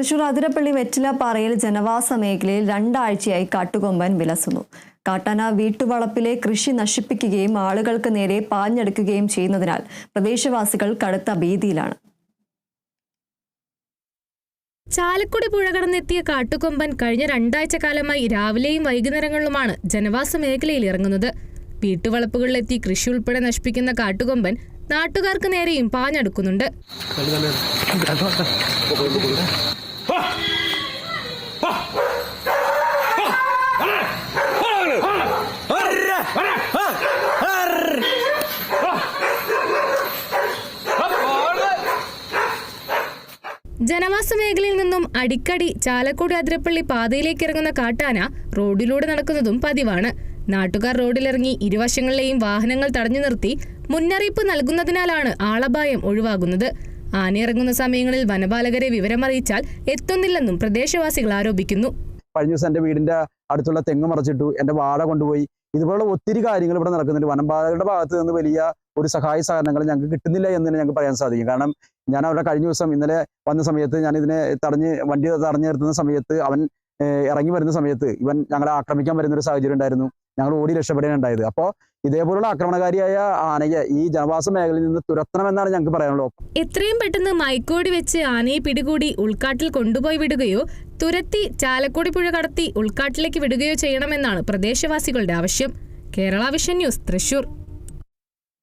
തൃശൂർ അതിരപ്പള്ളി വെറ്റിലപ്പാറയിൽ ജനവാസ മേഖലയിൽ രണ്ടാഴ്ചയായി കാട്ടുകൊമ്പൻ വിലസുന്നു. കാട്ടാന വീട്ടുവളപ്പിലെ കൃഷി നശിപ്പിക്കുകയും ആളുകൾക്ക് നേരെ പാഞ്ഞെടുക്കുകയും ചെയ്യുന്നതിനാൽ പ്രദേശവാസികൾ കടുത്ത ഭീതിയിലാണ്. ചാലക്കുടി പുഴ കടന്നെത്തിയ കാട്ടുകൊമ്പൻ കഴിഞ്ഞ രണ്ടാഴ്ച കാലമായി രാവിലെയും വൈകുന്നേരങ്ങളിലുമാണ് ജനവാസ മേഖലയിൽ ഇറങ്ങുന്നത്. വീട്ടുവളപ്പുകളിലെത്തി കൃഷി ഉൾപ്പെടെ നശിപ്പിക്കുന്ന കാട്ടുകൊമ്പൻ നാട്ടുകാർക്ക് നേരെയും പാഞ്ഞെടുക്കുന്നുണ്ട്. ജനവാസ മേഖലയിൽ നിന്നും അടിക്കടി ചാലക്കുടി അതിരപ്പള്ളി പാതയിലേക്ക് ഇറങ്ങുന്ന കാട്ടാന റോഡിലൂടെ നടക്കുന്നതും പതിവാണ്. നാട്ടുകാർ റോഡിലിറങ്ങി ഇരുവശങ്ങളിലെയും വാഹനങ്ങൾ തടഞ്ഞു നിർത്തി മുന്നറിയിപ്പ് നൽകുന്നതിനാലാണ് ആളപായം ഒഴിവാകുന്നത്. ആനയിറങ്ങുന്ന സമയങ്ങളിൽ വനപാലകരെ വിവരമറിയിച്ചാൽ എത്തുന്നില്ലെന്നും പ്രദേശവാസികൾ ആരോപിക്കുന്നു. കഴിഞ്ഞ ദിവസം എന്റെ വീടിന്റെ അടുത്തുള്ള തെങ്ങ് മറച്ചിട്ടു എന്റെ വാഴ കൊണ്ടുപോയി. ഇതുപോലുള്ള ഒത്തിരി കാര്യങ്ങൾ ഇവിടെ നടക്കുന്നുണ്ട്. വനപാലകരുടെ ഭാഗത്ത് നിന്ന് വലിയ ഒരു സഹായ സഹകരണങ്ങൾ ഞങ്ങൾക്ക് കിട്ടുന്നില്ല എന്ന് തന്നെ ഞങ്ങൾക്ക് പറയാൻ സാധിക്കും. കാരണം ഞാൻ അവിടെ കഴിഞ്ഞ ദിവസം ഇന്നലെ വന്ന സമയത്ത് ഞാൻ ഇതിനെ തടഞ്ഞ് വണ്ടി തടഞ്ഞു നിർത്തുന്ന സമയത്ത് അവൻ ഇറങ്ങി വരുന്ന സമയത്ത് ഇവൻ ഞങ്ങളെ ആക്രമിക്കാൻ വരുന്ന ഒരു സാഹചര്യം ഉണ്ടായിരുന്നു. ഞങ്ങൾ ഓടി രക്ഷപ്പെടുകയുണ്ടായത് അപ്പോ അപ്പോൾ ഇതേപോലുള്ള ആക്രമണകാരിയായ ആനയെ ഈ ജനവാസ മേഖലയിൽ നിന്ന് തുരത്തണമെന്നാണ് ഞങ്ങൾക്ക് പറയാനുള്ളത്. എത്രയും പെട്ടെന്ന് മൈക്കോടി വെച്ച് ആനയെ പിടികൂടി ഉൾക്കാട്ടിൽ കൊണ്ടുപോയി വിടുകയോ തുരത്തി ചാലക്കുടി പുഴ കടത്തി ഉൾക്കാട്ടിലേക്ക് വിടുകയോ ചെയ്യണമെന്നാണ് പ്രദേശവാസികളുടെ ആവശ്യം. Kerala vision news Thrissur